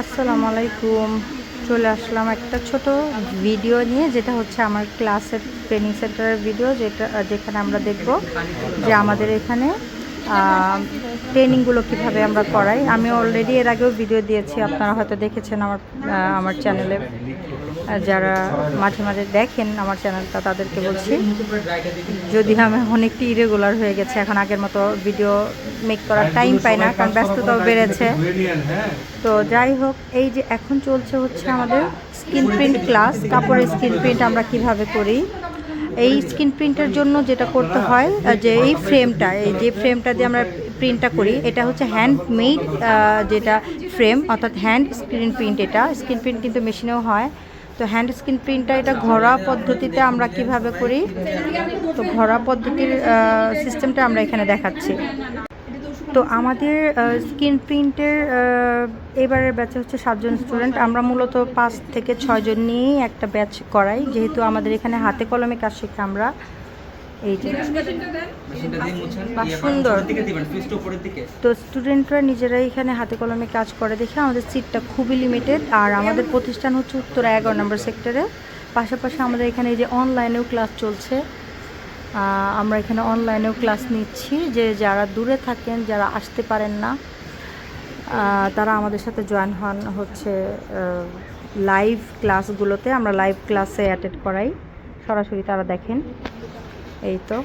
আসসালামু আলাইকুম। চলে আসলাম একটা ছোট ভিডিও নিয়ে, যেটা হচ্ছে আমার ক্লাসের ট্রেনিং সেন্টারের ভিডিও যেটা, যেখানে আমরা দেখব যে আমাদের এখানে ট্রেনিংগুলো কীভাবে আমরা করাই? আমি অলরেডি এর আগেও ভিডিও দিয়েছি, আপনারা হয়তো দেখেছেন আমার আমার চ্যানেলে যারা মাঝে মাঝে দেখেন আমার চ্যানেলটা তাদেরকে বলছি, যদি আমি অনেকটি ইরেগুলার হয়ে গেছে, এখন আগের মতো ভিডিও মেক করার টাইম পাই না, কারণ ব্যস্ততাও বেড়েছে। তো যাই হোক, এই যে এখন চলছে হচ্ছে আমাদের স্কিন প্রিন্ট ক্লাস কাপড়ের স্কিন প্রিন্ট আমরা কীভাবে করি? এই স্ক্রিন প্রিন্টের জন্য যেটা করতে হয় যে এই ফ্রেমটা এই যে ফ্রেমটা দিয়ে আমরা প্রিন্টটা করি, এটা হচ্ছে হ্যান্ডমেড যেটা ফ্রেম অর্থাৎ হ্যান্ড স্ক্রিন প্রিন্ট এটা। স্ক্রিন প্রিন্ট কিন্তু মেশিনেও হয়। তো হ্যান্ড স্ক্রিন প্রিন্টটা এটা ঘরোয়া পদ্ধতিতে আমরা কীভাবে করি? তো ঘরোয়া পদ্ধতির সিস্টেমটা আমরা এখানে দেখাচ্ছি। তো আমাদের স্কিন প্রিন্টের এবারের ব্যাচে হচ্ছে সাতজন স্টুডেন্ট আমরা মূলত পাঁচ থেকে ছয়জন নিয়েই একটা ব্যাচ করাই, যেহেতু আমাদের এখানে হাতে কলমে কাজ শিখে আমরা সুন্দর। তো স্টুডেন্টরা নিজেরাই এখানে হাতে কলমে কাজ করে দেখে আমাদের সিটটা খুবই লিমিটেড আর আমাদের প্রতিষ্ঠান হচ্ছে উত্তরা এগারো নম্বর সেক্টরে পাশাপাশি আমাদের এখানে এই যে অনলাইনেও ক্লাস চলছে। আমরা এখানে অনলাইনেও ক্লাস নিচ্ছি যে যারা দূরে থাকেন, যারা আসতে পারেন না তারা আমাদের সাথে জয়েন হন হচ্ছে লাইভ ক্লাসগুলোতে আমরা লাইভ ক্লাসে অ্যাটেন্ড করাই। সরাসরি তারা দেখেন। এই তো।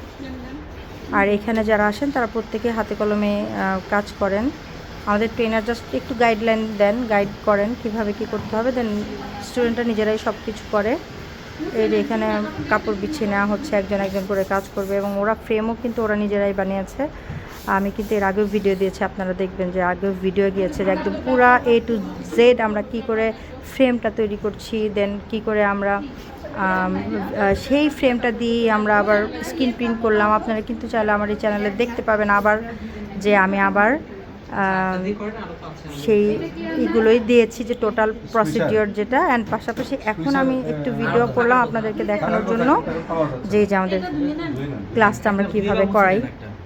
আর এখানে যারা আসেন, তারা প্রত্যেকে হাতে কলমে কাজ করেন। আমাদের ট্রেনার জাস্ট একটু গাইডলাইন দেন গাইড করেন কীভাবে কি করতে হবে। দেন স্টুডেন্টরা নিজেরাই সব কিছু করে। যে এখানে কাপড় বিছিয়ে নেওয়া হচ্ছে, একজন একজন করে কাজ করবে এবং ওরা ফ্রেমও কিন্তু ওরা নিজেরাই বানিয়েছে। আমি কিন্তু এর আগেও ভিডিও দিয়েছি, আপনারা দেখবেন যে আগেও ভিডিও গিয়েছে যে একদম পুরা এ টু জেড আমরা কি করে ফ্রেমটা তৈরি করছি দেন কি করে আমরা সেই ফ্রেমটা দিয়ে আমরা আবার স্ক্রিন প্রিন্ট করলাম। আপনারা কিন্তু চাইলে আমার এই চ্যানেলে দেখতে পাবেন আবার যে আমি আবার সেই এগুলোই দিয়েছি যে টোটাল প্রসিডিওর যেটা অ্যান্ড পাশাপাশি এখন আমি একটু ভিডিও করলাম আপনাদেরকে দেখানোর জন্য, যে যে আমাদের ক্লাসটা আমরা কীভাবে করাই,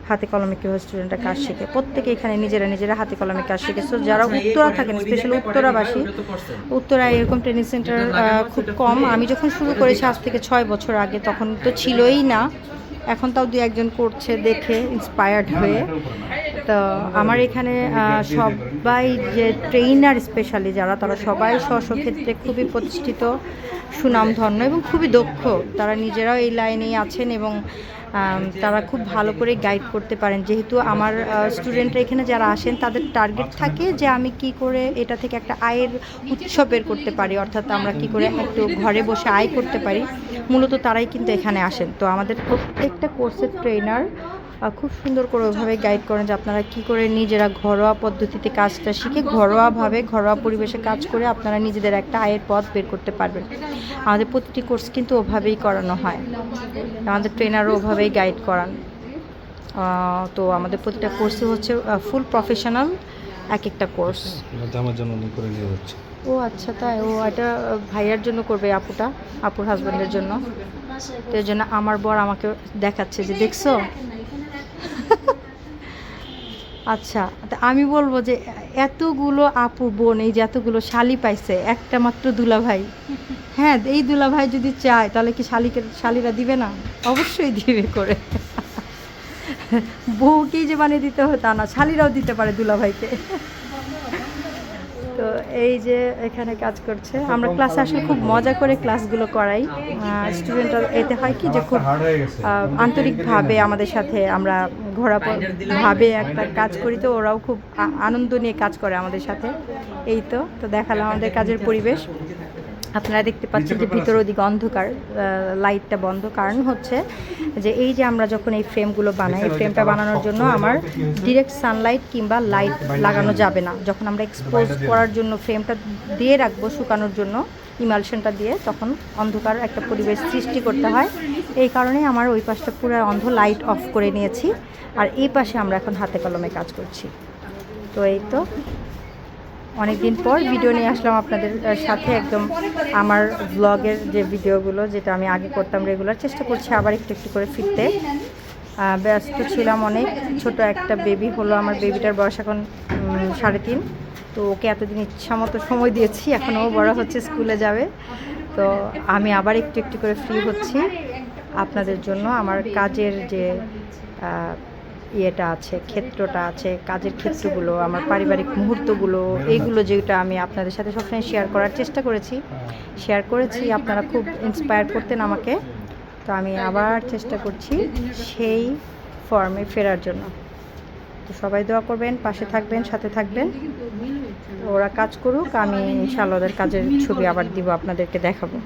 হাতে কলমে কীভাবে স্টুডেন্টরা কাজ শেখে। প্রত্যেকে এখানে নিজেরা নিজেরা হাতে কলমে কাজ শিখে। সো যারা উত্তরা থাকেন স্পেশালি উত্তরাবাসী উত্তরায় এরকম ট্রেনিং সেন্টার খুব কম। আমি যখন শুরু করেছি আজ থেকে ছয় বছর আগে, তখন তো ছিলই না। এখন তাও দু একজন করছে দেখে ইন্সপায়ার্ড হয়ে। তো আমার এখানে সবাই যে ট্রেইনার স্পেশালি যারা, তারা সবাই স্ব ক্ষেত্রে খুবই প্রতিষ্ঠিত, সুনামধন্য এবং খুবই দক্ষ। তারা নিজেরাও এই লাইনেই আছেন এবং তারা খুব ভালো করে গাইড করতে পারেন। যেহেতু আমার স্টুডেন্টরা এখানে যারা আসেন, তাদের টার্গেট থাকে যে আমি কি করে এটা থেকে একটা আয়ের উৎস বের করতে পারি, অর্থাৎ আমরা কি করে একটু ঘরে বসে আয় করতে পারি। মূলত তারাই কিন্তু এখানে আসেন। তো আমাদের প্রত্যেকটা কোর্সের ট্রেনার খুব সুন্দর করে ওইভাবে গাইড করেন যে আপনারা কি করে নিজেরা ঘরোয়া পদ্ধতিতে কাজটা শিখে ঘরোয়াভাবে ঘরোয়া পরিবেশে কাজ করে আপনারা নিজেদের একটা আয়ের পথ বের করতে পারবেন। আমাদের প্রতিটি কোর্স কিন্তু ওভাবেই করানো হয়। আমাদের ট্রেনারও ওভাবেই গাইড করান। তো আমাদের প্রতিটা কোর্সই হচ্ছে ফুল প্রফেশনাল এক একটা কোর্স এটা আমার জন্য করে নিয়ে যাচ্ছে। ও আচ্ছা তাই? ও এটা ভাইয়ার জন্য করবে আপুটা আপুর হাজব্যান্ডের জন্য। তো এই জন্য আমার বর আমাকে দেখাচ্ছে যে, দেখছ? আচ্ছা আমি বলব যে, এতগুলো আপু বোন, এই যে এতগুলো শালি পাইছে, একটা মাত্র দুলা ভাই হ্যাঁ এই দুলা ভাই যদি চায়, তাহলে কি শালিকে, শালিরা দিবে না? অবশ্যই দিবে করে। বউকেই যে বানিয়ে দিতে হয় তা না, শালিরাও দিতে পারে দুলা ভাইকে এই যে এখানে কাজ করছে। আমরা ক্লাসে আসলে খুব মজা করে ক্লাসগুলো করাই। স্টুডেন্টরা এতে হয় কি যে খুব আন্তরিকভাবে আমাদের সাথে আমরা ঘোরা ভাবে একটা কাজ করি তো ওরাও খুব আনন্দ নিয়ে কাজ করে আমাদের সাথে। এই তো তো দেখালাম আমাদের কাজের পরিবেশ। আপনারা দেখতে পাচ্ছেন যে ভিতর ওদিকে অন্ধকার লাইটটা বন্ধ। কারণ হচ্ছে যে এই যে আমরা যখন এই ফ্রেমগুলো বানাই এই ফ্রেমটা বানানোর জন্য আমার ডিরেক্ট সানলাইট কিংবা লাইট লাগানো যাবে না। যখন আমরা এক্সপোজ করার জন্য ফ্রেমটা দিয়ে রাখব শুকানোর জন্য ইমালশনটা দিয়ে তখন অন্ধকার একটা পরিবেশ সৃষ্টি করতে হয়। এই কারণে আমার ওই পাশটা পুরো অন্ধ লাইট অফ করে নিয়েছি। আর এই পাশে আমরা এখন হাতে কলমে কাজ করছি। তো এই তো অনেকদিন পর ভিডিও নিয়ে আসলাম আপনাদের সাথে একদম আমার ব্লগের যে ভিডিওগুলো যেটা আমি আগে করতাম রেগুলার চেষ্টা করছি আবার একটু একটু করে ফিরতে। ব্যস্ত ছিলাম অনেক, ছোট একটা বেবি হলো, আমার বেবিটার বয়স এখন সাড়ে তিন। তো ওকে এতদিন ইচ্ছা মতো সময় দিয়েছি এখন ও বড় হচ্ছে, স্কুলে যাবে। তো আমি আবার একটু একটু করে ফ্রি হচ্ছি। আপনাদের জন্য আমার কাজের যে ইয়েটা আছে, ক্ষেত্রটা আছে, কাজের ক্ষেত্রগুলো, আমার পারিবারিক মুহূর্তগুলো, এইগুলো যেটা আমি আপনাদের সাথে সবসময় শেয়ার করার চেষ্টা করেছি। শেয়ার করেছি, আপনারা খুব ইন্সপায়ার করতেন আমাকে। তো আমি আবার চেষ্টা করছি সেই ফর্মে ফেরার জন্য। তো সবাই দোয়া করবেন, পাশে থাকবেন, সাথে থাকবেন। ওরা কাজ করুক, আমি ইনশাআল্লাহ ওদের কাজের ছবি আবার দিব, আপনাদেরকে দেখাবো।